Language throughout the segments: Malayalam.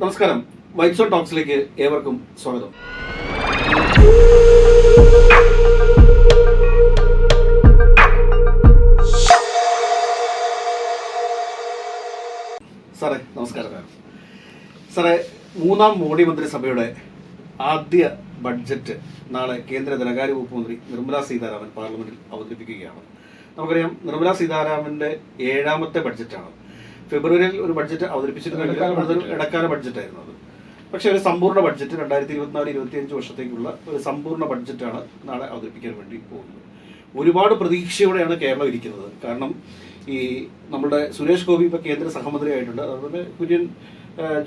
നമസ്കാരം. വൈറ്റ്സോൺ ഓൺ ടോക്സിലേക്ക് ഏവർക്കും സ്വാഗതം. സാറേ നമസ്കാരം. സാറേ മൂന്നാം മോഡി മന്ത്രിസഭയുടെ ആദ്യ ബഡ്ജറ്റ് നാളെ കേന്ദ്ര ധനകാര്യ വകുപ്പ് മന്ത്രി നിർമ്മലാ സീതാരാമൻ പാർലമെന്റിൽ അവതരിപ്പിക്കുകയാണ്. നമുക്കറിയാം നിർമ്മലാ സീതാരാമന്റെ ഏഴാമത്തെ ബഡ്ജറ്റാണ്. ഫെബ്രുവരിയിൽ ഒരു ബഡ്ജറ്റ് അവതരിപ്പിച്ചിട്ടുണ്ട് ഇടക്കാല ബഡ്ജറ്റ് ആയിരുന്നു അത്. പക്ഷേ ഒരു സമ്പൂർണ ബഡ്ജറ്റ് രണ്ടായിരത്തി ഇരുപത്തിനാല് ഇരുപത്തിയഞ്ച് വർഷത്തേക്കുള്ള ഒരു സമ്പൂർണ ബഡ്ജറ്റാണ് നാളെ അവതരിപ്പിക്കാൻ വേണ്ടി പോകുന്നത്. ഒരുപാട് പ്രതീക്ഷയോടെയാണ് കേരളം ഇരിക്കുന്നത്. കാരണം ഈ നമ്മുടെ സുരേഷ് ഗോപി ഇപ്പോൾ കേന്ദ്ര സഹമന്ത്രിയായിട്ടുണ്ട്. അതുപോലെ കുര്യൻ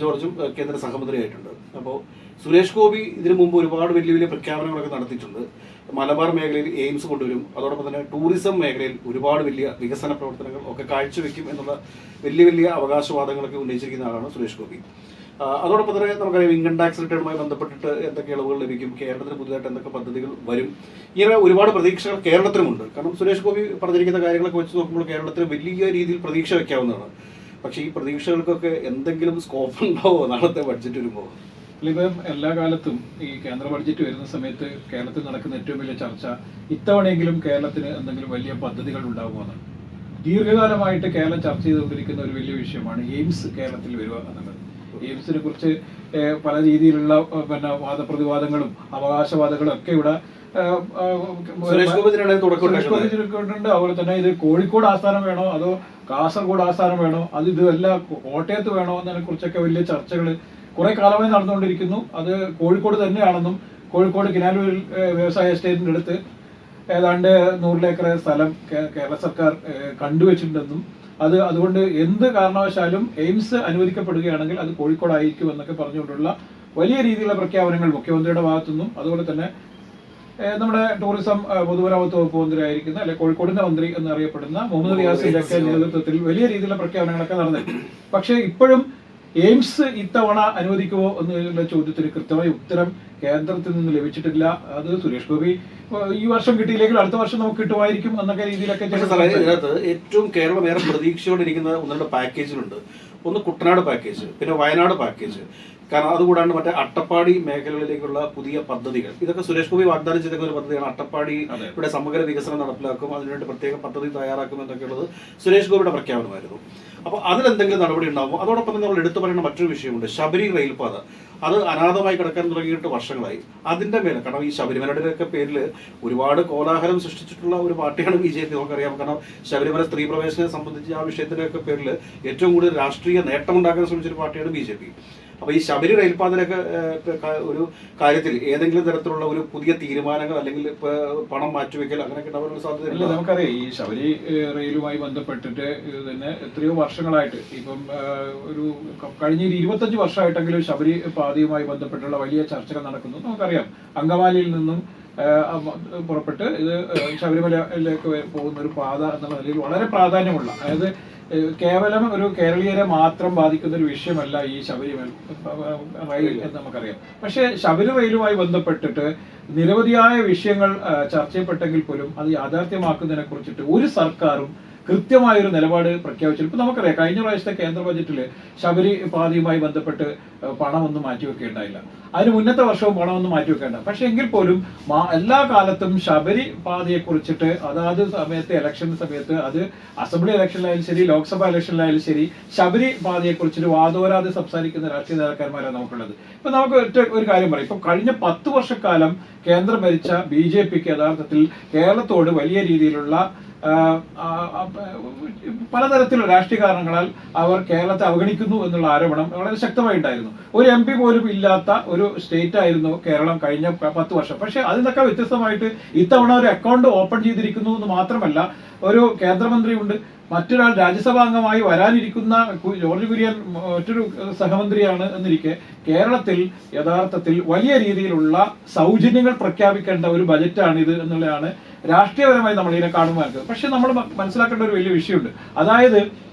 ജോർജും കേന്ദ്ര സഹമന്ത്രിയായിട്ടുണ്ട്. അപ്പോൾ സുരേഷ് ഗോപി ഇതിനു മുമ്പ് ഒരുപാട് വലിയ വലിയ പ്രഖ്യാപനങ്ങളൊക്കെ നടത്തിയിട്ടുണ്ട്. മലബാർ മേഖലയിൽ എയിംസ് കൊണ്ടുവരും. അതോടൊപ്പം തന്നെ ടൂറിസം മേഖലയിൽ ഒരുപാട് വലിയ വികസന പ്രവർത്തനങ്ങൾ ഒക്കെ കാഴ്ചവെക്കും എന്നുള്ള വലിയ വലിയ അവകാശവാദങ്ങളൊക്കെ ഉന്നയിച്ചിരിക്കുന്ന ആളാണ് സുരേഷ് ഗോപി. അതോടൊപ്പം തന്നെ നമുക്കറിയാം ഇൻകം ടാക്സ് റിട്ടേണുമായി ബന്ധപ്പെട്ടിട്ട് എന്തൊക്കെ ഇളവുകൾ ലഭിക്കും കേരളത്തിന് പുതുതായിട്ട് എന്തൊക്കെ പദ്ധതികൾ വരും ഇങ്ങനെ ഒരുപാട് പ്രതീക്ഷകൾ കേരളത്തിനുമുണ്ട് കാരണം സുരേഷ് ഗോപി പറഞ്ഞിരിക്കുന്ന കാര്യങ്ങളൊക്കെ വെച്ച് നോക്കുമ്പോൾ കേരളത്തിന് വലിയ രീതിയിൽ പ്രതീക്ഷ വെക്കാവുന്നതാണ്. പക്ഷേ ഈ പ്രതീക്ഷകൾക്കൊക്കെ എന്തെങ്കിലും സ്കോപ്പ് ഉണ്ടാവോ നാളത്തെ ബഡ്ജറ്റ് വരുമ്പോൾ? ഇപ്പം എല്ലാ കാലത്തും ഈ കേന്ദ്ര ബഡ്ജറ്റ് വരുന്ന സമയത്ത് കേരളത്തിൽ നടക്കുന്ന ഏറ്റവും വലിയ ചർച്ച ഇത്തവണയെങ്കിലും കേരളത്തിന് എന്തെങ്കിലും വലിയ പദ്ധതികൾ ഉണ്ടാകുമെന്നാണ് ദീർഘകാലമായിട്ട് കേരളം ചർച്ച ചെയ്തുകൊണ്ടിരിക്കുന്ന ഒരു വലിയ വിഷയമാണ് എയിംസ് കേരളത്തിൽ വരിക എന്നുള്ളത്. എയിംസിനെ കുറിച്ച് പല രീതിയിലുള്ള പിന്നെ വാദപ്രതിവാദങ്ങളും അവകാശവാദങ്ങളും ഒക്കെ ഇവിടെ. അതുപോലെ തന്നെ ഇത് കോഴിക്കോട് ആസ്ഥാനം വേണോ? അതോ കാസർഗോഡ് ആസ്ഥാനം വേണോ? അത് ഇതല്ല കോട്ടയത്ത് വേണോ? എന്നതിനെ കുറിച്ചൊക്കെ വലിയ ചർച്ചകൾ കുറെ കാലമായി നടന്നുകൊണ്ടിരിക്കുന്നു. അത് കോഴിക്കോട് തന്നെയാണെന്നും കോഴിക്കോട് കിനാലൂരിൽ വ്യവസായ എസ്റ്റേറ്റിന്റെ അടുത്ത് ഏതാണ്ട് നൂറിലേക്കർ സ്ഥലം കേരള സർക്കാർ കണ്ടുവച്ചിട്ടുണ്ടെന്നും അത് അതുകൊണ്ട് എന്ത് കാരണവശാലും എയിംസ് അനുവദിക്കപ്പെടുകയാണെങ്കിൽ അത് കോഴിക്കോടായിരിക്കും എന്നൊക്കെ പറഞ്ഞുകൊണ്ടുള്ള വലിയ രീതിയിലുള്ള പ്രഖ്യാപനങ്ങൾ മുഖ്യമന്ത്രിയുടെ ഭാഗത്തുനിന്നും അതുപോലെ തന്നെ നമ്മുടെ ടൂറിസം പൊതുമരാമത്ത് വകുപ്പ് മന്ത്രി ആയിരിക്കുന്ന അല്ലെ കോഴിക്കോടിന്റെ മന്ത്രി എന്നറിയപ്പെടുന്ന മുഹമ്മദ് റിയാസിന്റെ ഒക്കെ നേതൃത്വത്തിൽ വലിയ രീതിയിലുള്ള പ്രഖ്യാപനങ്ങളൊക്കെ നടന്നിട്ടുണ്ട്. പക്ഷേ ഇപ്പോഴും എയിംസ് ഇത്തവണ അനുവദിക്കുമോ എന്നുള്ള ചോദ്യത്തിന് കൃത്യമായ ഉത്തരം കേന്ദ്രത്തിൽ നിന്ന് ലഭിച്ചിട്ടില്ല. അത് സുരേഷ് ഗോപി ഈ വർഷം കിട്ടിയില്ലെങ്കിൽ അടുത്ത വർഷം നമുക്ക് കിട്ടുമായിരിക്കും എന്നൊക്കെ രീതിയിലൊക്കെ ഇതിനകത്ത് ഏറ്റവും കേരളം ഏറെ പ്രതീക്ഷയോടെ ഇരിക്കുന്ന ഒന്ന് പാക്കേജിലുണ്ട് ഒന്ന് കുട്ടനാട് പാക്കേജ് പിന്നെ വയനാട് പാക്കേജ്. കാരണം അതുകൂടാണ്ട് മറ്റേ അട്ടപ്പാടി മേഖലകളിലേക്കുള്ള പുതിയ പദ്ധതികൾ. ഇതൊക്കെ സുരേഷ് ഗോപി വാഗ്ദാനം ചെയ്ത ഒരു പദ്ധതിയാണ്. അട്ടപ്പാടി ഇവിടെ സമഗ്ര വികസനം നടപ്പിലാക്കും. അതിനുവേണ്ടി പ്രത്യേക പദ്ധതി തയ്യാറാക്കും എന്നൊക്കെയുള്ളത് സുരേഷ് ഗോപിയുടെ പ്രഖ്യാപനമായിരുന്നു. അപ്പോൾ അതിലെന്തെങ്കിലും നടപടി ഉണ്ടാകുമോ അതോടൊപ്പം തന്നെ നമ്മൾ എടുത്തു പറയുന്ന മറ്റൊരു വിഷയമുണ്ട് ശബരി റെയിൽപാത അത് അനാഥമായി കിടക്കാൻ തുടങ്ങിയിട്ട് വർഷങ്ങളായി. അതിന്റെ മേലെ കാരണം ഈ ശബരിമലയുടെ ഒക്കെ പേരിൽ ഒരുപാട് കോലാഹലം സൃഷ്ടിച്ചിട്ടുള്ള ഒരു പാർട്ടിയാണ് ബി ജെ പി നമുക്കറിയാം. കാരണം ശബരിമല സ്ത്രീ പ്രവേശനത്തെ സംബന്ധിച്ച് ആ വിഷയത്തിന്റെ ഒക്കെ പേരിൽ ഏറ്റവും കൂടുതൽ രാഷ്ട്രീയ നേട്ടമുണ്ടാക്കാൻ ശ്രമിച്ച ഒരു പാർട്ടിയാണ് ബി ജെ പി. അപ്പൊ ഈ ശബരി റെയിൽപാതയിലൊക്കെ ഒരു കാര്യത്തിൽ ഏതെങ്കിലും തരത്തിലുള്ള ഒരു പുതിയ തീരുമാനങ്ങൾ അല്ലെങ്കിൽ പണം മാറ്റിവെക്കൽ അങ്ങനെയൊക്കെ ഉണ്ടാവാനുള്ള ഇല്ല നമുക്കറിയാം. ഈ ശബരി റെയിലുമായി ബന്ധപ്പെട്ടിട്ട് തന്നെ എത്രയോ വർഷങ്ങളായിട്ട് ഇപ്പം ഒരു കഴിഞ്ഞ ഒരു ഇരുപത്തഞ്ച് വർഷമായിട്ടെങ്കിലും ശബരി പാതയുമായി ബന്ധപ്പെട്ടുള്ള വലിയ ചർച്ചകൾ നടക്കുന്നു. നമുക്കറിയാം. അങ്കമാലിയിൽ നിന്നും പുറപ്പെട്ട് ഇത് ശബരിമലയിലേക്ക് പോകുന്ന ഒരു പാത എന്നുള്ള നിലയിൽ വളരെ പ്രാധാന്യമുള്ള അതായത് കേവലം ഒരു കേരളീയരെ മാത്രം ബാധിക്കുന്ന ഒരു വിഷയമല്ല ഈ ശബരിമല റെയിൽ എന്ന് നമുക്കറിയാം. പക്ഷേ ശബരി റെയിലുമായി ബന്ധപ്പെട്ടിട്ട് നിരവധിയായ വിഷയങ്ങൾ ചർച്ച ചെയ്യപ്പെട്ടെങ്കിൽ പോലും അത് യാഥാർത്ഥ്യമാക്കുന്നതിനെ കുറിച്ചിട്ട് ഒരു സർക്കാരും കൃത്യമായ ഒരു നിലപാട് പ്രഖ്യാപിച്ചു ഇപ്പൊ നമുക്കറിയാം കഴിഞ്ഞ പ്രാവശ്യത്തെ കേന്ദ്ര ബജറ്റിൽ ശബരി പാതയുമായി ബന്ധപ്പെട്ട് ആ, പണമൊന്നും മാറ്റിവെക്കേണ്ടായില്ല അതിന് മുന്നത്തെ വർഷവും പണമൊന്നും മാറ്റിവെക്കേണ്ട പക്ഷെ എങ്കിൽ പോലും എല്ലാ കാലത്തും ശബരി പാതയെ കുറിച്ചിട്ട് അതാത് സമയത്ത് ഇലക്ഷൻ സമയത്ത് അത് അസംബ്ലി ഇലക്ഷനിലായാലും ശരി ലോക്സഭാ ഇലക്ഷനിലായാലും ശരി ശബരി പാതയെ കുറിച്ചിട്ട് വാദോരാതെ സംസാരിക്കുന്ന രാഷ്ട്രീയ നേതാക്കന്മാരാണ് നമുക്കുള്ളത്. ഇപ്പൊ നമുക്ക് ഒറ്റ ഒരു കാര്യം പറയാം. ഇപ്പൊ കഴിഞ്ഞ പത്ത് വർഷക്കാലം കേന്ദ്രം ഭരിച്ച ബി ജെ പിക്ക് യഥാർത്ഥത്തിൽ കേരളത്തോട് വലിയ രീതിയിലുള്ള പലതരത്തിലുള്ള രാഷ്ട്രീയ കാരണങ്ങളാൽ അവർ കേരളത്തെ അവഗണിക്കുന്നു എന്നുള്ള ആരോപണം വളരെ ശക്തമായിട്ടുണ്ടായിരുന്നു ഒരു എം പി പോലും ഇല്ലാത്ത ഒരു സ്റ്റേറ്റ് ആയിരുന്നു കേരളം കഴിഞ്ഞ പത്ത് വർഷം. പക്ഷെ അതിൽ നിന്നൊക്കെ വ്യത്യസ്തമായിട്ട് ഇത്തവണ ഒരു അക്കൗണ്ട് ഓപ്പൺ ചെയ്തിരിക്കുന്നു എന്ന് മാത്രമല്ല ഒരു കേന്ദ്രമന്ത്രിയുണ്ട് മറ്റൊരാൾ രാജ്യസഭാ അംഗമായി വരാനിരിക്കുന്ന ജോർജ് കുര്യൻ മറ്റൊരു സഹമന്ത്രിയാണ് എന്നിരിക്കെ കേരളത്തിൽ യഥാർത്ഥത്തിൽ വലിയ രീതിയിലുള്ള സൗജന്യങ്ങൾ പ്രഖ്യാപിക്കേണ്ട ഒരു ബജറ്റാണിത് എന്നുള്ളതാണ് രാഷ്ട്രീയപരമായി നമ്മൾ ഇതിനെ കാണുമ്പോൾ. പക്ഷെ നമ്മൾ മനസ്സിലാക്കേണ്ട ഒരു വലിയ വിഷയമുണ്ട്. അതായത്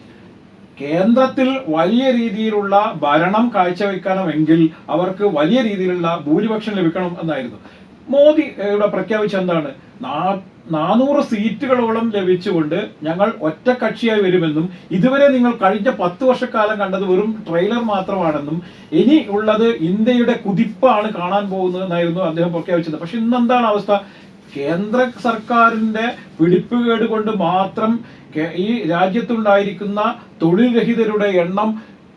കേന്ദ്രത്തിൽ വലിയ രീതിയിലുള്ള ഭരണം കാഴ്ചവെക്കണമെങ്കിൽ അവർക്ക് വലിയ രീതിയിലുള്ള ഭൂരിപക്ഷം ലഭിക്കണം എന്നായിരുന്നു. മോദി ഇവിടെ പ്രഖ്യാപിച്ച എന്താണ്? നാനൂറ് സീറ്റുകളോളം ലഭിച്ചുകൊണ്ട് ഞങ്ങൾ ഒറ്റക്കക്ഷിയായി വരുമെന്നും ഇതുവരെ നിങ്ങൾ കഴിഞ്ഞ പത്ത് വർഷക്കാലം കണ്ടത് വെറും ട്രെയിലർ മാത്രമാണെന്നും ഇനി ഉള്ളത് ഇന്ത്യയുടെ കുതിപ്പാണ് കാണാൻ പോകുന്നത് എന്നായിരുന്നു അദ്ദേഹം പ്രഖ്യാപിച്ചത്. പക്ഷെ ഇന്ന് എന്താണ് അവസ്ഥ? കേന്ദ്ര സർക്കാരിന്റെ പിടിപ്പുകേട് കൊണ്ട് മാത്രം ഈ രാജ്യത്തുണ്ടായിരിക്കുന്ന തൊഴിൽ രഹിതരുടെ എണ്ണം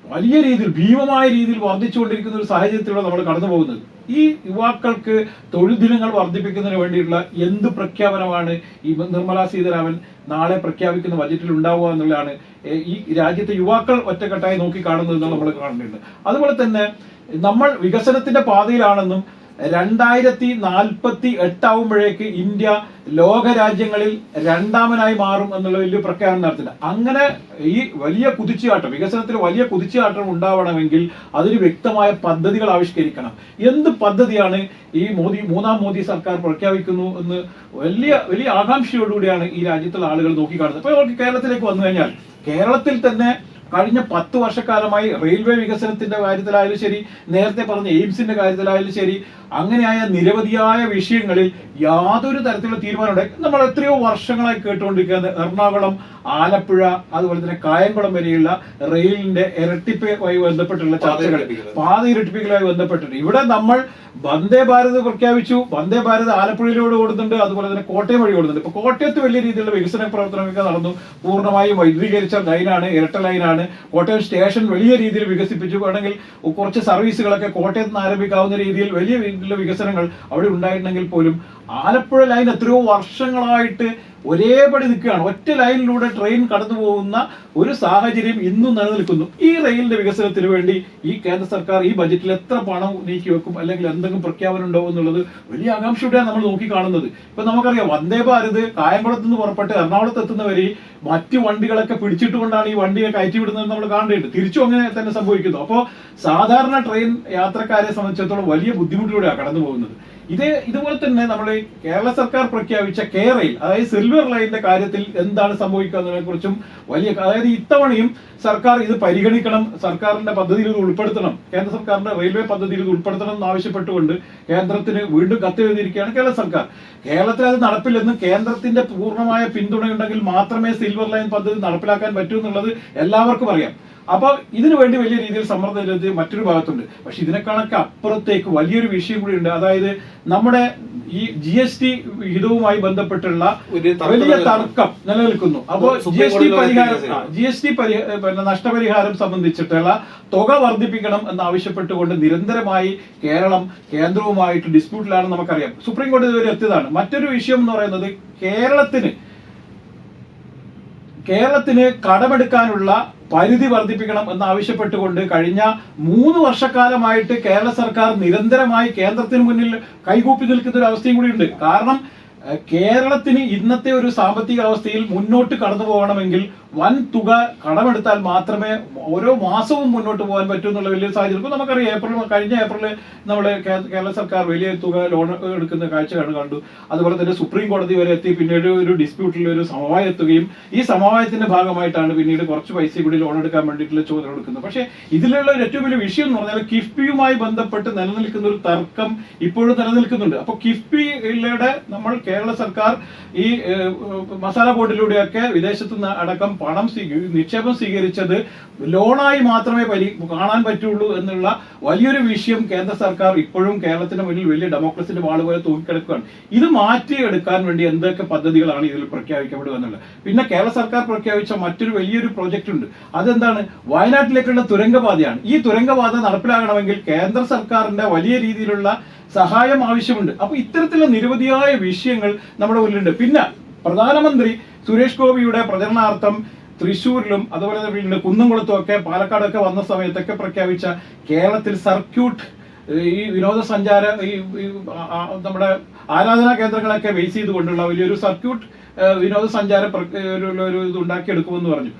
വലിയ രീതിയിൽ ഭീമമായ രീതിയിൽ വർദ്ധിച്ചുകൊണ്ടിരിക്കുന്ന ഒരു സാഹചര്യത്തിലൂടെ നമ്മൾ കടന്നു പോകുന്നത് ഈ യുവാക്കൾക്ക് തൊഴിൽ ദിനങ്ങൾ വർദ്ധിപ്പിക്കുന്നതിന് വേണ്ടിയുള്ള എന്ത് പ്രഖ്യാപനമാണ് ഈ നിർമ്മലാ സീതാരാമൻ നാളെ പ്രഖ്യാപിക്കുന്ന ബജറ്റിൽ ഉണ്ടാവുക എന്നുള്ളതാണ് ഈ രാജ്യത്തെ യുവാക്കൾ ഒറ്റക്കെട്ടായി നോക്കി കാണുന്നത് നമ്മൾ കാണുന്നുണ്ട് അതുപോലെ തന്നെ നമ്മൾ വികസനത്തിന്റെ പാതയിലാണെന്നും രണ്ടായിരത്തി നാൽപ്പത്തി എട്ടാവുമ്പോഴേക്ക് ഇന്ത്യ ലോക രാജ്യങ്ങളിൽ രണ്ടാമനായി മാറും എന്നുള്ള വലിയ പ്രഖ്യാപനം നടത്തില്ല. അങ്ങനെ ഈ വലിയ കുതിച്ചുചാട്ടം വികസനത്തിൽ വലിയ കുതിച്ചുചാട്ടം ഉണ്ടാവണമെങ്കിൽ അതിന് വ്യക്തമായ പദ്ധതികൾ ആവിഷ്കരിക്കണം. എന്ത് പദ്ധതിയാണ് ഈ മോദി മൂന്നാം മോദി സർക്കാർ പ്രഖ്യാപിക്കുന്നു എന്ന് വലിയ വലിയ ആകാംക്ഷയോടുകൂടിയാണ് ഈ രാജ്യത്തുള്ള ആളുകൾ നോക്കിക്കാണുന്നത്. ഇപ്പൊ നമുക്ക് കേരളത്തിലേക്ക് വന്നു കഴിഞ്ഞാൽ കേരളത്തിൽ തന്നെ കഴിഞ്ഞ പത്ത് വർഷക്കാലമായി റെയിൽവേ വികസനത്തിന്റെ കാര്യത്തിലായാലും ശരി നേരത്തെ പറഞ്ഞ എയിംസിന്റെ കാര്യത്തിലായാലും ശരി അങ്ങനെയായ നിരവധിയായ വിഷയങ്ങളിൽ യാതൊരു തരത്തിലുള്ള തീരുമാനമുണ്ട്. നമ്മൾ എത്രയോ വർഷങ്ങളായി കേട്ടുകൊണ്ടിരിക്കുന്നത് എറണാകുളം ആലപ്പുഴ അതുപോലെ തന്നെ കായംകുളം വരെയുള്ള റെയിലിന്റെ ഇരട്ടിപ്പുമായി ബന്ധപ്പെട്ടുള്ള ചർച്ചകൾ. പാത ഇരട്ടിപ്പിക്കലുമായി ബന്ധപ്പെട്ടിട്ട് ഇവിടെ നമ്മൾ വന്ദേ ഭാരത് പ്രഖ്യാപിച്ചു. വന്ദേ ഭാരത് ആലപ്പുഴയിലൂടെ ഓടുന്നുണ്ട്. അതുപോലെ തന്നെ കോട്ടയം വഴി ഓടുന്നുണ്ട്. ഇപ്പൊ കോട്ടയത്ത് വലിയ രീതിയിലുള്ള വികസന പ്രവർത്തനങ്ങളൊക്കെ നടന്നു. പൂർണമായും വൈദ്യുതീകരിച്ച ലൈനാണ് ഇരട്ട ലൈനാണ്. കോട്ടയം സ്റ്റേഷൻ വലിയ രീതിയിൽ വികസിപ്പിച്ചു. വേണമെങ്കിൽ കുറച്ച് സർവീസുകളൊക്കെ കോട്ടയത്ത് നിന്ന് ആരംഭിക്കാവുന്ന രീതിയിൽ വലിയ വികസനങ്ങൾ അവിടെ ഉണ്ടായിട്ടുണ്ടെങ്കിൽ പോലും ആലപ്പുഴ ലൈൻ എത്രയോ വർഷങ്ങളായിട്ട് ഒരേപടി നിൽക്കുകയാണ്. ഒറ്റ ലൈനിലൂടെ ട്രെയിൻ കടന്നു പോകുന്ന ഒരു സാഹചര്യം ഇന്നും നിലനിൽക്കുന്നു. ഈ റെയിലിന്റെ വികസനത്തിന് വേണ്ടി ഈ കേന്ദ്ര സർക്കാർ ഈ ബജറ്റിൽ എത്ര പണം നീക്കി വെക്കും അല്ലെങ്കിൽ എന്തെങ്കിലും പ്രഖ്യാപനം ഉണ്ടാവും എന്നുള്ളത് വലിയ ആകാംക്ഷയോടെയാണ് നമ്മൾ നോക്കി കാണുന്നത് ഇപ്പൊ നമുക്കറിയാം വന്ദേ ഭാരത് കായംകുളത്ത് നിന്ന് പുറപ്പെട്ട് എറണാകുളത്ത് എത്തുന്നവരെ മറ്റു വണ്ടികളൊക്കെ പിടിച്ചിട്ടുകൊണ്ടാണ് ഈ വണ്ടിയെ കയറ്റിവിടുന്നത് നമ്മൾ കാണേണ്ടത് തിരിച്ചും അങ്ങനെ തന്നെ സംഭവിക്കുന്നു. അപ്പോൾ സാധാരണ ട്രെയിൻ യാത്രക്കാരെ സംബന്ധിച്ചിടത്തോളം വലിയ ബുദ്ധിമുട്ടിലൂടെയാണ് കടന്നു പോകുന്നത് ഇതേ ഇതുപോലെ തന്നെ നമ്മൾ കേരള സർക്കാർ പ്രഖ്യാപിച്ച കേരയിൽ അതായത് സിൽവർ ലൈനിന്റെ കാര്യത്തിൽ എന്താണ് സംഭവിക്കുക എന്നതിനെ കുറിച്ചും വലിയ അതായത് ഇത്തവണയും സർക്കാർ ഇത് പരിഗണിക്കണം സർക്കാരിന്റെ പദ്ധതിയിൽ ഇത് ഉൾപ്പെടുത്തണം കേന്ദ്ര സർക്കാരിന്റെ റെയിൽവേ പദ്ധതിയിൽ ഇത് ഉൾപ്പെടുത്തണം എന്ന് ആവശ്യപ്പെട്ടുകൊണ്ട് കേന്ദ്രത്തിന് വീണ്ടും കത്തെഴുതിയിരിക്കുകയാണ് കേരള സർക്കാർ. കേരളത്തിൽ അത് നടപ്പില്ലെന്നും കേന്ദ്രത്തിന്റെ പൂർണമായ പിന്തുണയുണ്ടെങ്കിൽ മാത്രമേ സിൽവർ ലൈൻ പദ്ധതി നടപ്പിലാക്കാൻ പറ്റൂ എന്നുള്ളത് എല്ലാവർക്കും അറിയാം. അപ്പൊ ഇതിനു വേണ്ടി വലിയ രീതിയിൽ സമ്മർദ്ദം ചെലുത്തി മറ്റൊരു ഭാഗത്തുണ്ട്. പക്ഷെ ഇതിനെക്കണക്ക് അപ്പുറത്തേക്ക് വലിയൊരു വിഷയം കൂടി ഉണ്ട്. അതായത് നമ്മുടെ ഈ ജി എസ് ടി ഹിതവുമായി ബന്ധപ്പെട്ടുള്ള വലിയ തർക്കം നിലനിൽക്കുന്നു. അപ്പോൾ ജി എസ് ടി പരിഹാരം ജി എസ് ടി നഷ്ടപരിഹാരം സംബന്ധിച്ചിട്ടുള്ള തുക വർദ്ധിപ്പിക്കണം എന്ന് ആവശ്യപ്പെട്ടുകൊണ്ട് നിരന്തരമായി കേരളം കേന്ദ്രവുമായിട്ട് ഡിസ്പ്യൂട്ടിലാണ് നമുക്കറിയാം. സുപ്രീം കോടതി ഇതുവരെ എത്തിയതാണ്. മറ്റൊരു വിഷയം എന്ന് പറയുന്നത് കേരളത്തിന് കേരളത്തിന് കടമെടുക്കാനുള്ള പരിധി വർദ്ധിപ്പിക്കണം എന്ന് ആവശ്യപ്പെട്ടുകൊണ്ട് കഴിഞ്ഞ മൂന്ന് വർഷക്കാലമായിട്ട് കേരള സർക്കാർ നിരന്തരമായി കേന്ദ്രത്തിന് മുന്നിൽ കൈകൂപ്പി നിൽക്കുന്ന ഒരു അവസ്ഥയും കൂടിയുണ്ട്. കാരണം കേരളത്തിന് ഇന്നത്തെ ഒരു സാമ്പത്തിക അവസ്ഥയിൽ മുന്നോട്ട് കടന്നു പോകണമെങ്കിൽ വൻ തുക കടമെടുത്താൽ മാത്രമേ ഓരോ മാസവും മുന്നോട്ട് പോകാൻ പറ്റൂ എന്നുള്ള വലിയ സാഹചര്യം. ഇപ്പൊ നമുക്കറിയാം ഏപ്രിൽ കഴിഞ്ഞ ഏപ്രിലിൽ നമ്മൾ കേരള സർക്കാർ വലിയ തുക ലോൺ എടുക്കുന്ന കാഴ്ച കണ്ടു. കണ്ടു അതുപോലെ തന്നെ സുപ്രീം കോടതി വരെ എത്തി. പിന്നീട് ഒരു ഡിസ്പ്യൂട്ടിൽ ഒരു സമവായം എത്തുകയും ഈ സമവായത്തിന്റെ ഭാഗമായിട്ടാണ് പിന്നീട് കുറച്ച് പൈസ കൂടി ലോൺ എടുക്കാൻ വേണ്ടിയിട്ടുള്ള ചോദ്യം എടുക്കുന്നത്. പക്ഷേ ഇതിലുള്ള ഒരു ഏറ്റവും വലിയ വിഷയം എന്ന് പറഞ്ഞാൽ കിഫ്ബിയുമായി ബന്ധപ്പെട്ട് നിലനിൽക്കുന്ന ഒരു തർക്കം ഇപ്പോഴും നിലനിൽക്കുന്നുണ്ട്. അപ്പോൾ കിഫ്ബിയുടെ നമ്മൾ കേരള സർക്കാർ ഈ മസാല ബോർഡിലൂടെയൊക്കെ വിദേശത്ത് നിന്ന് അടക്കം പണം നിക്ഷേപം സ്വീകരിച്ചത് ലോണായി മാത്രമേ പരി കാണാൻ പറ്റുള്ളൂ എന്നുള്ള വലിയൊരു വിഷയം കേന്ദ്ര സർക്കാർ ഇപ്പോഴും കേരളത്തിന്റെ മുന്നിൽ വലിയ ഡെമോക്രസിന്റെ വാൾ പോലെ തൂക്കിക്കിടക്കുകയാണ് ഇത് മാറ്റിയെടുക്കാൻ വേണ്ടി എന്തൊക്കെ പദ്ധതികളാണ് ഇതിൽ പ്രഖ്യാപിക്കപ്പെടുക എന്നുള്ളത്? പിന്നെ കേരള സർക്കാർ പ്രഖ്യാപിച്ച മറ്റൊരു വലിയൊരു പ്രോജക്റ്റ് ഉണ്ട്. അതെന്താണ്? വയനാട്ടിലേക്കുള്ള തുരങ്കപാതയാണ്. ഈ തുരങ്കപാത നടപ്പിലാകണമെങ്കിൽ കേന്ദ്ര സർക്കാരിന്റെ വലിയ രീതിയിലുള്ള സഹായം ആവശ്യമുണ്ട്. അപ്പൊ ഇത്തരത്തിലുള്ള നിരവധിയായ വിഷയങ്ങൾ നമ്മുടെ മുന്നിലുണ്ട്. പിന്നെ പ്രധാനമന്ത്രി സുരേഷ് ഗോപിയുടെ പ്രചരണാർത്ഥം തൃശ്ശൂരിലും അതുപോലെ തന്നെ കുന്നംകുളത്തും ഒക്കെ പാലക്കാടൊക്കെ വന്ന സമയത്തൊക്കെ പ്രഖ്യാപിച്ച കേരളത്തിൽ സർക്യൂട്ട് ഈ വിനോദസഞ്ചാര ഈ നമ്മുടെ ആരാധനാ കേന്ദ്രങ്ങളൊക്കെ ബേസ് ചെയ്തുകൊണ്ടുള്ള വലിയൊരു സർക്യൂട്ട് വിനോദസഞ്ചാര ഒരു ഇത് ഉണ്ടാക്കിയെടുക്കുമെന്ന് പറഞ്ഞു.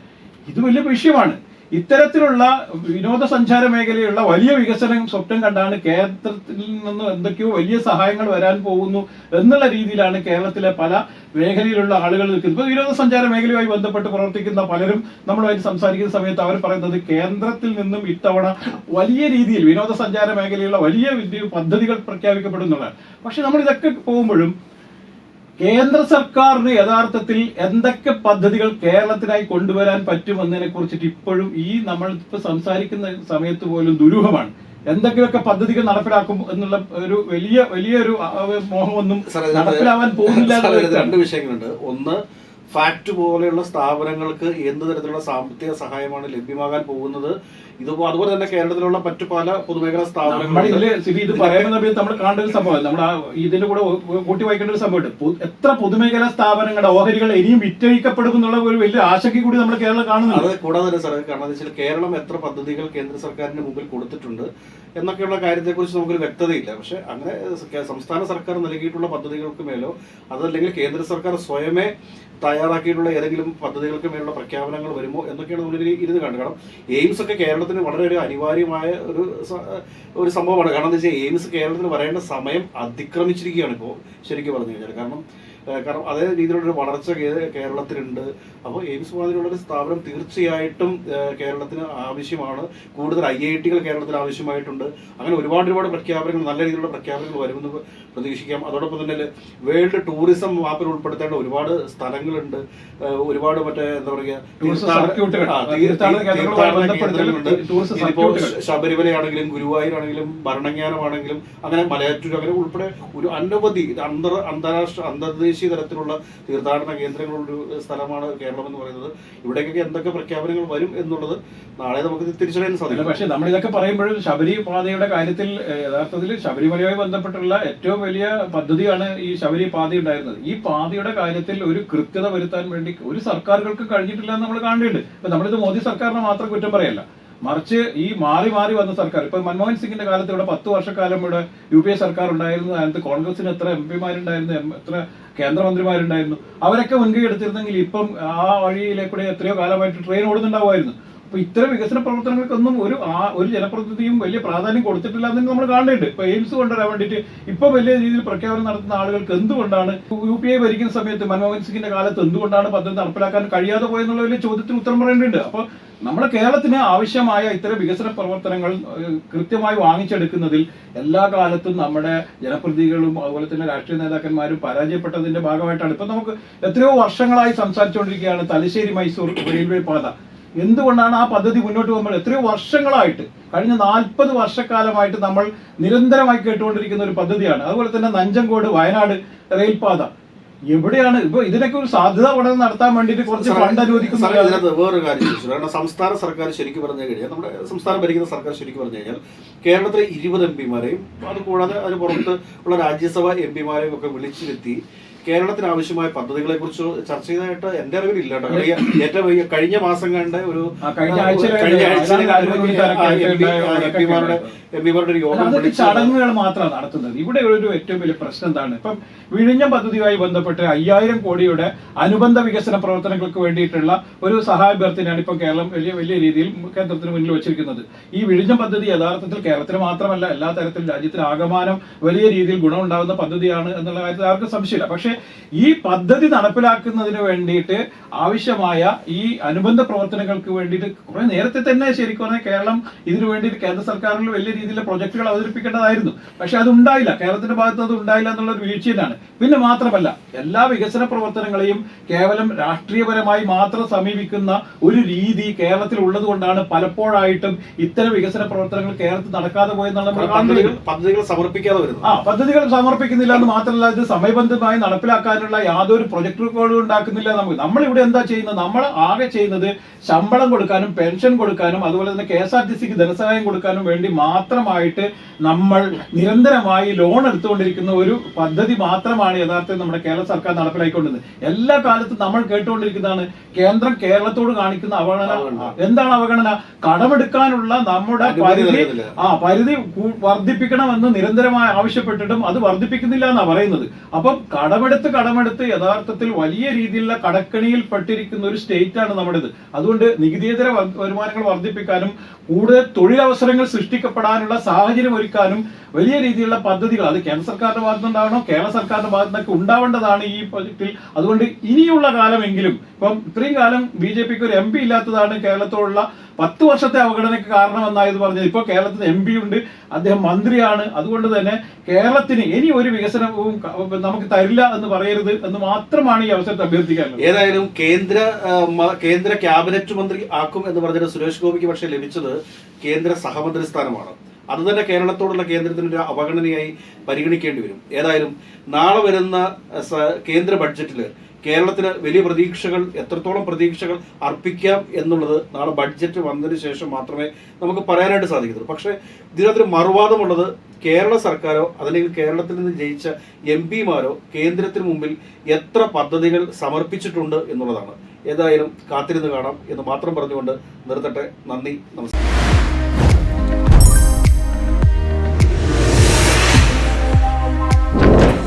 ഇത് വലിയ വിഷയമാണ്. ഇത്തരത്തിലുള്ള വിനോദസഞ്ചാര മേഖലയിലുള്ള വലിയ വികസനം സ്വപ്നം കണ്ടാണ് കേരളത്തിൽ നിന്ന് എന്തൊക്കെയോ വലിയ സഹായങ്ങൾ വരാൻ പോകുന്നു എന്നുള്ള രീതിയിലാണ് കേരളത്തിലെ പല മേഖലയിലുള്ള ആളുകൾ നിൽക്കുന്നത്. ഇപ്പൊ വിനോദസഞ്ചാര മേഖലയുമായി ബന്ധപ്പെട്ട് പ്രവർത്തിക്കുന്ന പലരും നമ്മളുമായിട്ട് സംസാരിക്കുന്ന സമയത്ത് അവർ പറയുന്നത് കേന്ദ്രത്തിൽ നിന്നും ഇത്തവണ വലിയ രീതിയിൽ വിനോദസഞ്ചാര മേഖലയിലുള്ള വലിയ പദ്ധതികൾ പ്രഖ്യാപിക്കപ്പെടുന്നതാണ് പക്ഷെ നമ്മൾ ഇതൊക്കെ പോകുമ്പോഴും കേന്ദ്ര സർക്കാരിന് യഥാർത്ഥത്തിൽ എന്തൊക്കെ പദ്ധതികൾ കേരളത്തിനായി കൊണ്ടുവരാൻ പറ്റുമെന്നതിനെ കുറിച്ചിട്ട് ഇപ്പോഴും ഈ നമ്മൾ ഇപ്പൊ സംസാരിക്കുന്ന സമയത്ത് പോലും ദുരൂഹമാണ് എന്തെങ്കിലുമൊക്കെ പദ്ധതികൾ നടപ്പിലാക്കും എന്നുള്ള ഒരു വലിയ വലിയൊരു മോഹമൊന്നും നടപ്പിലാവാൻ പോകുന്നില്ല. രണ്ട് വിഷയങ്ങളുണ്ട് ഒന്ന് ഫാക്ട് പോലെയുള്ള സ്ഥാപനങ്ങൾക്ക് എന്ത് തരത്തിലുള്ള സാമ്പത്തിക സഹായമാണ് ലഭ്യമാകാൻ പോകുന്നത്? ഇത് അതുപോലെ തന്നെ കേരളത്തിലുള്ള മറ്റു പല പൊതുമേഖലാ സ്ഥാപനങ്ങളും ഇത് പറയുന്ന നമ്മൾ കാണേണ്ട ഒരു സംഭവം നമ്മൾ ഇതിന്റെ കൂടെ കൂട്ടി വായിക്കേണ്ട ഒരു സംഭവമുണ്ട്. എത്ര പൊതുമേഖലാ സ്ഥാപനങ്ങളുടെ ഓഹരികൾ ഇനിയും വിറ്റഴിക്കപ്പെടും എന്നുള്ള ഒരു വലിയ ആശങ്ക കൂടി നമ്മൾ കേരളം കാണുന്നുണ്ട്. അത് കൂടാതെ സാർ കാരണം വെച്ചാൽ കേരളം എത്ര പദ്ധതികൾ കേന്ദ്ര സർക്കാരിന്റെ മുമ്പിൽ കൊടുത്തിട്ടുണ്ട്. എന്നൊക്കെയുള്ള കാര്യത്തെക്കുറിച്ച് നമുക്കൊരു വ്യക്തതയില്ല. പക്ഷെ അങ്ങനെ സംസ്ഥാന സർക്കാർ നൽകിയിട്ടുള്ള പദ്ധതികൾക്ക് മേലോ അതല്ലെങ്കിൽ കേന്ദ്ര സർക്കാർ സ്വയമേ തയ്യാറാക്കിയിട്ടുള്ള ഏതെങ്കിലും പദ്ധതികൾക്ക് മേലുള്ള പ്രഖ്യാപനങ്ങൾ വരുമോ എന്നൊക്കെയാണ് നമ്മൾ ഇരുന്ന് കണ്ടത് കാരണം എയിംസ് ഒക്കെ കേരളത്തിന് വളരെ ഒരു അനിവാര്യമായ ഒരു ഒരു സംഭവമാണ്. കാരണം എന്താ വെച്ചാൽ എയിംസ് കേരളത്തിന് വരേണ്ട സമയം അതിക്രമിച്ചിരിക്കുകയാണ് ഇപ്പോൾ ശരിക്കും പറഞ്ഞു കഴിഞ്ഞാൽ കാരണം കാരണം അതേ രീതിയിലുള്ളൊരു വളർച്ച കേരളത്തിലുണ്ട്. അപ്പോൾ എയിംസ് മാതിരിയുള്ള ഒരു സ്ഥാപനം തീർച്ചയായിട്ടും കേരളത്തിന് ആവശ്യമാണ്. കൂടുതൽ ഐ ഐ ടികൾ കേരളത്തിന് ആവശ്യമായിട്ടുണ്ട്. അങ്ങനെ ഒരുപാട് ഒരുപാട് പ്രഖ്യാപനങ്ങൾ നല്ല രീതിയിലുള്ള പ്രഖ്യാപനങ്ങൾ വരുമെന്ന് പ്രതീക്ഷിക്കാം. അതോടൊപ്പം തന്നെ വേൾഡ് ടൂറിസം മാപ്പിൽ ഉൾപ്പെടുത്തേണ്ട ഒരുപാട് സ്ഥലങ്ങളുണ്ട്. ഒരുപാട് മറ്റേ എന്താ പറയുക. ശബരിമലയാണെങ്കിലും ഗുരുവായൂരാണെങ്കിലും ഭരണങ്ങാനമാണെങ്കിലും അങ്ങനെ മലയാറ്റൂർ അങ്ങനെ ഉൾപ്പെടെ ഒരു അനവധി അന്തർ അന്താരാഷ്ട്ര അന്തർദേശീയ തലത്തിലുള്ള തീർത്ഥാടന കേന്ദ്രങ്ങളുള്ള ഒരു സ്ഥലമാണ് കേരളം എന്ന് പറയുന്നത്. ഇവിടേക്കൊക്കെ എന്തൊക്കെ പ്രഖ്യാപനങ്ങൾ വരും എന്നുള്ളത് നാളെ നമുക്ക് തിരിച്ചറിയാൻ സാധിക്കും. പക്ഷേ നമ്മൾ ഇതൊക്കെ പറയുമ്പോഴും ശബരി പാതയുടെ കാര്യത്തിൽ യഥാർത്ഥത്തിൽ ശബരിമലയുമായി ബന്ധപ്പെട്ടുള്ള ഏറ്റവും വലിയ പദ്ധതിയാണ് ഈ ശബരി പാത ഉണ്ടായിരുന്നത്. ഈ പാതയുടെ കാര്യത്തിൽ ഒരു കൃത്യത വരുത്താൻ വേണ്ടി ഒരു സർക്കാരുകൾക്ക് കഴിഞ്ഞിട്ടില്ല എന്ന് നമ്മൾ കാണേണ്ടത് ഇപ്പൊ നമ്മളിത് മോദി സർക്കാരിനെ മാത്രം കുറ്റം പറയല്ല. മറിച്ച് ഈ മാറി മാറി വന്ന സർക്കാർ. ഇപ്പൊ മൻമോഹൻ സിംഗിന്റെ കാലത്ത് ഇവിടെ പത്ത് വർഷക്കാലം ഇവിടെ യു പി എ സർക്കാർ ഉണ്ടായിരുന്ന കാലത്ത് കോൺഗ്രസിന് എത്ര എം പിമാരുണ്ടായിരുന്നു എത്ര കേന്ദ്രമന്ത്രിമാരുണ്ടായിരുന്നു അവരൊക്കെ മുൻകൈ എടുത്തിരുന്നെങ്കിൽ ഇപ്പം ആ വഴിയിലേക്കൂടെ എത്രയോ കാലമായിട്ട് ട്രെയിൻ ഓടുന്നുണ്ടാവുമായിരുന്നു. അപ്പൊ ഇത്തരം വികസന പ്രവർത്തനങ്ങൾക്കൊന്നും ഒരു ഒരു ജനപ്രതിനിധിയും വലിയ പ്രാധാന്യം കൊടുത്തിട്ടില്ല എന്ന് നമ്മൾ കാണേണ്ടത് ഇപ്പൊ എയിംസ് കൊണ്ടുവരാൻ വേണ്ടിയിട്ട് ഇപ്പൊ വലിയ രീതിയിൽ പ്രഖ്യാപനം നടത്തുന്ന ആളുകൾക്ക് എന്തുകൊണ്ടാണ് യു പി ഐ ഭരിക്കുന്ന സമയത്ത് മൻമോഹൻ സിംഗിന്റെ കാലത്ത് എന്തുകൊണ്ടാണ് പദ്ധതി നടപ്പിലാക്കാൻ കഴിയാതെ പോയെന്നുള്ള വലിയ ചോദ്യത്തിന് ഉത്തരം പറയേണ്ടതുണ്ട്. അപ്പൊ നമ്മുടെ കേരളത്തിന് ആവശ്യമായ ഇത്തരം വികസന പ്രവർത്തനങ്ങൾ കൃത്യമായി വാങ്ങിച്ചെടുക്കുന്നതിൽ എല്ലാ കാലത്തും നമ്മുടെ ജനപ്രതിനിധികളും അതുപോലെ തന്നെ രാഷ്ട്രീയ നേതാക്കന്മാരും പരാജയപ്പെട്ടതിന്റെ ഭാഗമായിട്ടാണ്. ഇപ്പൊ നമുക്ക് എത്രയോ വർഷങ്ങളായി സംസാരിച്ചുകൊണ്ടിരിക്കുകയാണ് തലശ്ശേരി മൈസൂർ റെയിൽവേ പാത. എന്തുകൊണ്ടാണ് ആ പദ്ധതി മുന്നോട്ട് പോകുമ്പോൾ എത്രയോ വർഷങ്ങളായിട്ട് കഴിഞ്ഞ നാൽപ്പത് വർഷക്കാലമായിട്ട് നമ്മൾ നിരന്തരമായി കേട്ടുകൊണ്ടിരിക്കുന്ന ഒരു പദ്ധതിയാണ്. അതുപോലെ തന്നെ നഞ്ചങ്കോട് വയനാട് റെയിൽപാത. എവിടെയാണ് ഇപ്പൊ ഇതിനൊക്കെ ഒരു സാധ്യത പഠനം നടത്താൻ വേണ്ടിയിട്ട് കുറച്ച് ഫണ്ട് അനുവദിക്കുന്ന വേറൊരു കാര്യം കാരണം സംസ്ഥാന സർക്കാർ ശരിക്കും പറഞ്ഞു കഴിഞ്ഞാൽ നമ്മുടെ സംസ്ഥാനം ഭരിക്കുന്ന സർക്കാർ ശരിക്കും പറഞ്ഞു കഴിഞ്ഞാൽ കേരളത്തിലെ ഇരുപത് എം പിമാരെയും അതുകൂടാതെ അതിന് പുറത്ത് ഉള്ള രാജ്യസഭ എം പിമാരെയും ഒക്കെ വിളിച്ചിരുത്തി കേരളത്തിന് ആവശ്യമായ പദ്ധതികളെ കുറിച്ച് ചർച്ച ചെയ്തതായിട്ട് എന്റെ കേട്ടോ. കാരണം ഈ ഏറ്റവും വലിയ കഴിഞ്ഞ മാസം കണ്ട ഒരു കഴിഞ്ഞ ആഴ്ച എം പിമാരുടെ യോഗം ചടങ്ങുകൾ മാത്രമാണ് നടത്തുന്നത്. ഇവിടെ ഒരു ഏറ്റവും വലിയ പ്രശ്നം എന്താണ്? ഇപ്പം വിഴിഞ്ഞം പദ്ധതിയുമായി ബന്ധപ്പെട്ട് അയ്യായിരം കോടിയുടെ അനുബന്ധ വികസന പ്രവർത്തനങ്ങൾക്ക് വേണ്ടിയിട്ടുള്ള ഒരു സഹായാഭ്യർത്ഥനയാണ് ഇപ്പം കേരളം വലിയ വലിയ രീതിയിൽ കേന്ദ്രത്തിന് മുന്നിൽ വെച്ചിരിക്കുന്നത്. ഈ വിഴിഞ്ഞം പദ്ധതി യഥാർത്ഥത്തിൽ കേരളത്തിന് മാത്രമല്ല എല്ലാ തരത്തിലും രാജ്യത്തിന് ആകമാനം വലിയ രീതിയിൽ ഗുണമുണ്ടാകുന്ന പദ്ധതിയാണ് എന്നുള്ള കാര്യത്തിൽ ആർക്കും സംശയമില്ല. പക്ഷേ ഈ പദ്ധതി നടപ്പിലാക്കുന്നതിന് വേണ്ടിയിട്ട് ആവശ്യമായ ഈ അനുബന്ധ പ്രവർത്തനങ്ങൾക്ക് വേണ്ടിയിട്ട് കുറെ നേരത്തെ തന്നെ ശരിക്കും പറഞ്ഞാൽ കേരളം ഇതിനു വേണ്ടിയിട്ട് കേന്ദ്ര സർക്കാരിൽ വലിയ രീതിയിലുള്ള പ്രൊജക്ടുകൾ അവതരിപ്പിക്കേണ്ടതായിരുന്നു. പക്ഷെ അത് ഉണ്ടായില്ല കേരളത്തിന്റെ ഭാഗത്ത് അത് ഉണ്ടായില്ല എന്നുള്ള ഒരു വീഴ്ചയാണ് പിന്നെ മാത്രമല്ല എല്ലാ വികസന പ്രവർത്തനങ്ങളെയും കേവലം രാഷ്ട്രീയപരമായി മാത്രം സമീപിക്കുന്ന ഒരു രീതി കേരളത്തിൽ ഉള്ളത് കൊണ്ടാണ് പലപ്പോഴായിട്ടും ഇത്തരം വികസന പ്രവർത്തനങ്ങൾ കേരളത്തിൽ നടക്കാതെ പോയെന്നുള്ള പദ്ധതികൾ സമർപ്പിക്കാതെ വരുന്നത്. ആ പദ്ധതികൾ സമർപ്പിക്കുന്നില്ല എന്ന് മാത്രമല്ല ഇത് സമയബന്ധമായി നടപ്പിലാക്കാനുള്ള യാതൊരു പ്രൊജക്ട് റെക്കോർഡും ഉണ്ടാക്കുന്നില്ല നമുക്ക്. നമ്മൾ ഇവിടെ എന്താ ചെയ്യുന്നത്? നമ്മൾ ആകെ ചെയ്യുന്നത് ശമ്പളം കൊടുക്കാനും പെൻഷൻ കൊടുക്കാനും അതുപോലെ തന്നെ കെ എസ് ആർ ടി സിക്ക് ധനസഹായം കൊടുക്കാനും വേണ്ടി മാത്രമായിട്ട് നമ്മൾ നിരന്തരമായി ലോൺ എടുത്തുകൊണ്ടിരിക്കുന്ന ഒരു പദ്ധതി മാത്രമാണ് യഥാർത്ഥത്തിൽ നമ്മുടെ കേരള സർക്കാർ നടപ്പിലാക്കിക്കൊണ്ടിരുന്നത്. എല്ലാ കാലത്തും നമ്മൾ കേട്ടുകൊണ്ടിരിക്കുന്നതാണ് കേന്ദ്രം കേരളത്തോട് കാണിക്കുന്ന അവഗണന. എന്താണ് അവഗണന? കടമെടുക്കാനുള്ള നമ്മുടെ പരിധി ആ പരിധി വർദ്ധിപ്പിക്കണം വർദ്ധിപ്പിക്കണമെന്ന് നിരന്തരമായി ആവശ്യപ്പെട്ടിട്ടും അത് വർദ്ധിപ്പിക്കുന്നില്ല എന്നാണ് പറയുന്നത്. അപ്പം കടമെടുത്ത് കടമെടുത്ത് യഥാർത്ഥത്തിൽ വലിയ രീതിയിലുള്ള കടക്കണിയിൽ പെട്ടിരിക്കുന്ന ഒരു സ്റ്റേറ്റ് ആണ് നമ്മുടേത്. അതുകൊണ്ട് നികുതിയേതര വരുമാനങ്ങൾ വർദ്ധിപ്പിക്കാനും കൂടുതൽ തൊഴിലവസരങ്ങൾ സൃഷ്ടിക്കപ്പെടാനുള്ള സാഹചര്യം ഒരുക്കാനും വലിയ രീതിയിലുള്ള പദ്ധതികൾ അത് കേന്ദ്ര സർക്കാരിന്റെ ഭാഗത്ത് കേരള സർക്കാരിന്റെ ഭാഗത്ത് നിന്നൊക്കെ ഉണ്ടാവേണ്ടതാണ് ഈ പ്രൊജക്റ്റിൽ അതുകൊണ്ട് ഇനിയുള്ള കാലമെങ്കിലും ഇപ്പം ഇത്രയും കാലം ബി ജെ പിക്ക് ഒരു എം പി ഇല്ലാത്തതാണ് കേരളത്തോടുള്ള പത്ത് വർഷത്തെ അവഗണനയ്ക്ക് കാരണമെന്നായത് പറഞ്ഞത്. ഇപ്പോൾ കേരളത്തിന് എം പി ഉണ്ട് അദ്ദേഹം മന്ത്രിയാണ്. അതുകൊണ്ട് തന്നെ കേരളത്തിന് ഇനി ഒരു വികസനവും നമുക്ക് തരില്ല എന്ന് പറയരുത് എന്ന് മാത്രമാണ് ഈ അവസരത്തിൽ അഭ്യർത്ഥിക്കാൻ ഏതായാലും കേന്ദ്ര കേന്ദ്ര ക്യാബിനറ്റ് മന്ത്രി ആക്കും എന്ന് പറഞ്ഞിട്ട് സുരേഷ് ഗോപിക്ക് പക്ഷെ ലഭിച്ചത് കേന്ദ്ര സഹമന്ത്രി സ്ഥാനമാണ്. അത് തന്നെ കേരളത്തോടുള്ള കേന്ദ്രത്തിന് ഒരു അവഗണനയായി പരിഗണിക്കേണ്ടി വരും. ഏതായാലും നാളെ വരുന്ന കേന്ദ്ര ബഡ്ജറ്റിൽ കേരളത്തിന് വലിയ പ്രതീക്ഷകൾ എത്രത്തോളം പ്രതീക്ഷകൾ അർപ്പിക്കാം എന്നുള്ളത് നാളെ ബഡ്ജറ്റ് വന്നതിന് ശേഷം മാത്രമേ നമുക്ക് പറയാനായിട്ട് സാധിക്കത്തുള്ളൂ. പക്ഷേ ഇതിനകത്തൊരു മറുവാദമുള്ളത് കേരള സർക്കാരോ അതല്ലെങ്കിൽ കേരളത്തിൽ നിന്ന് ജയിച്ച എം പിമാരോ കേന്ദ്രത്തിന് മുമ്പിൽ എത്ര പദ്ധതികൾ സമർപ്പിച്ചിട്ടുണ്ട് എന്നുള്ളതാണ്. ഏതായാലും കാത്തിരുന്ന് കാണാം എന്ന് മാത്രം പറഞ്ഞുകൊണ്ട് നിർത്തട്ടെ. നന്ദി നമസ്കാരം.